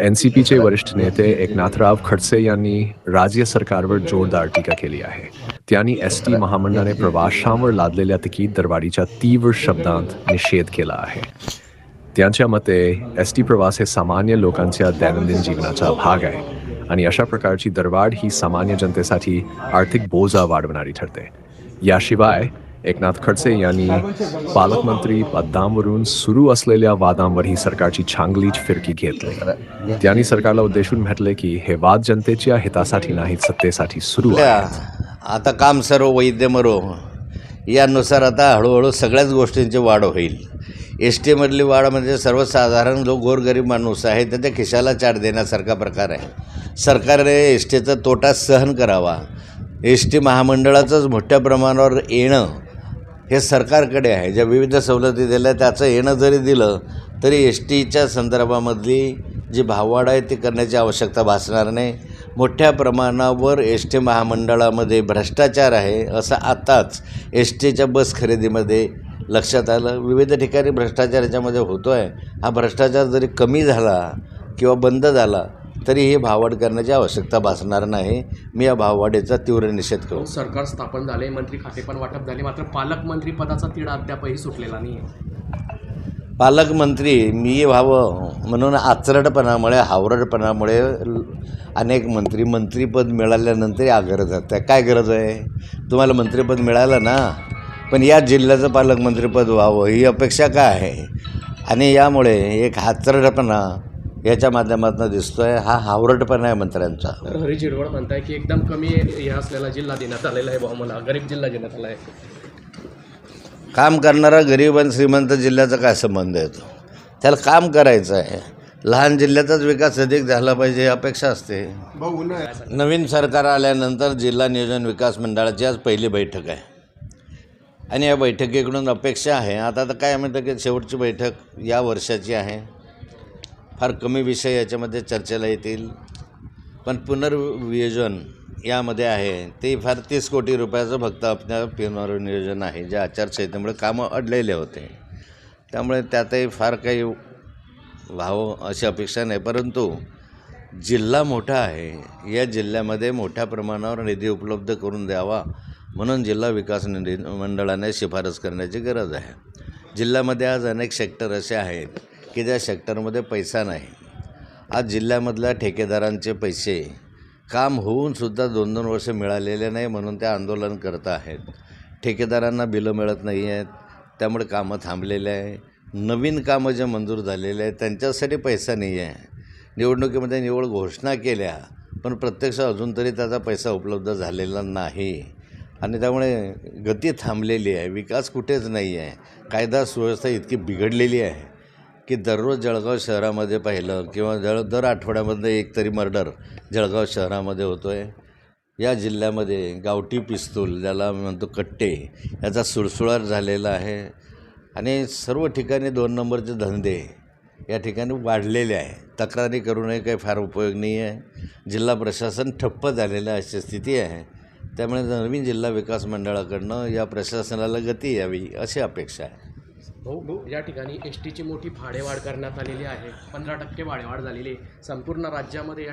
N C पीचे वरिष्ठ नेते एकनाथराव खडसे यांनी राज्य सरकारवर जोरदार टीका केली आहे. त्यांनी एस टी महामंडळाने प्रवाशांवर लादलेल्या तिकीट दरवाढीच्या तीव्र शब्दांत निषेध केला आहे. त्यांच्या मते एस टी प्रवास हे सामान्य लोकांच्या दैनंदिन जीवनाचा भाग आहे आणि अशा प्रकारची दरवाढ ही सामान्य जनतेसाठी आर्थिक बोजा वाढवणारी ठरते. याशिवाय एकनाथ खडसे यांनी पालकमंत्री पदांवरून सुरू असलेल्या वादांवरही सरकारची चांगलीच फिरकी घेतली. त्यांनी सरकारला उद्देशून म्हटले की हे वाद जनतेच्या हितासाठी नाहीत सत्तेसाठी सुरू आता काम सर्व वैद्य मरो यानुसार आता हळूहळू सगळ्याच गोष्टींची वाढ होईल. एस टीमधली वाढ म्हणजे सर्वसाधारण जो गोरगरीब माणूस आहे त्याच्या खिशाला चाट देण्यासारखा प्रकार आहे. सरकारने एस टीचा तोटा सहन करावा. एस टी महामंडळाचंच मोठ्या प्रमाणावर येणं हे सरकारकडे आहे. ज्या विविध सवलती दिल्या त्याचं येणं जरी दिलं तरी एस टीच्या संदर्भामधली जी भाववाढ आहे ती करण्याची आवश्यकता भासणार नाही. मोठ्या प्रमाणावर एस टी महामंडळामध्ये भ्रष्टाचार आहे असं आत्ताच एस टीच्या बस खरेदीमध्ये लक्षात आलं. विविध ठिकाणी भ्रष्टाचार याच्यामध्ये होतो आहे हा भ्रष्टाचार जरी कमी झाला किंवा बंद झाला तरी ही भाववाढ करण्याची आवश्यकता भासणार नाही. मी या भाववाढीचा तीव्र निषेध करू. सरकार स्थापन झाले मंत्री खाते पण वाटप झाले मात्र पालकमंत्री पदाचा तिढा अद्यापही सुटलेला नाही पालकमंत्री मी व्हावं म्हणून आचरटपणामुळे हावरटपणामुळे ल- अनेक मंत्री मंत्रीपद मिळाल्यानंतर या गरज आहे काय गरज आहे? तुम्हाला मंत्रिपद मिळालं ना? पण या जिल्ह्याचं पालकमंत्रीपद व्हावं ही अपेक्षा काय आहे? आणि यामुळे एक हाचरटपणा याच्या माध्यमातून दिसतो आहे हा हावरटपणा आहे मंत्र्यांचा. तर हरी झिरवळ म्हणताय की एकदम कमी हे असलेला जिल्हा देण्यात आलेला आहे भाऊ मला. गरीब जिल्हा देण्यात आला आहे. काम करणारा गरीब आणि श्रीमंत जिल्ह्याचा काय संबंध येतो त्याला काम करायचं आहे. लहान जिल्ह्याचाच विकास अधिक झाला पाहिजे ही अपेक्षा असते. नवीन सरकार आल्यानंतर जिल्हा नियोजन विकास मंडळाची आज पहिली बैठक आहे. आणि या बैठकीकडून अपेक्षा आहे. आता तर काय म्हणतं की शेवटची बैठक या वर्षाची आहे. फार कमी विषय याच्यामध्ये चर्चेला येतील. पण पुनर्वियोजन यामध्ये आहे. ते फार तीस कोटी रुपयाचं फक्त आपल्या पुनर्नियोजन आहे. जे आचारसंहितेमुळे कामं अडलेले होते. त्यामुळे त्यातही फार काही व्हावं अशी अपेक्षा नाही. परंतु जिल्हा मोठा आहे. या जिल्ह्यामध्ये मोठ्या प्रमाणावर निधी उपलब्ध करून द्यावा म्हणून जिल्हा विकास निधी मंडळाने शिफारस करण्याची गरज आहे. जिल्ह्यामध्ये आज अनेक सेक्टर असे आहेत. की ज्या सेक्टरमध्ये पैसा नाही. आज जिल्ह्यामधल्या ठेकेदारांचे पैसे काम होऊनसुद्धा दोन दोन वर्ष मिळालेले नाही म्हणून ते आंदोलन करत आहेत. ठेकेदारांना बिलं मिळत नाही आहेत. त्यामुळे कामं थांबलेले आहे. नवीन कामं जे मंजूर झालेले आहेत त्यांच्यासाठी पैसा नाही आहे. निवडणुकीमध्ये निवड घोषणा केल्या पण प्रत्यक्ष अजून तरी त्याचा पैसा उपलब्ध झालेला नाही. आणि त्यामुळे गती थांबलेली आहे. विकास कुठेच नाही आहे. कायदा सुव्यवस्था इतकी बिघडलेली आहे. की दररोज जळगाव शहरामध्ये पाहिलं किंवा जळ दर आठवड्यामधनं एक तरी मर्डर जळगाव शहरामध्ये होतो आहे या जिल्ह्यामध्ये गावठी पिस्तूल ज्याला म्हणतो कट्टे याचा सुळसुळाट झालेला आहे आणि सर्व ठिकाणी दोन नंबरचे धंदे या ठिकाणी वाढलेले आहे. तक्रारी करूनही काही फार उपयोग नाही आहे. जिल्हा प्रशासन ठप्प झालेलं अशी स्थिती आहे. त्यामुळे नवीन जिल्हा विकास मंडळाकडनं या प्रशासनाला गती यावी अशी अपेक्षा आहे. भाऊ या ठिकाणी एस टीची मोठी भाडेवाढ करण्यात आलेली आहे. पंधरा टक्के भाडेवाढ झालेली आहे. संपूर्ण राज्यामध्ये या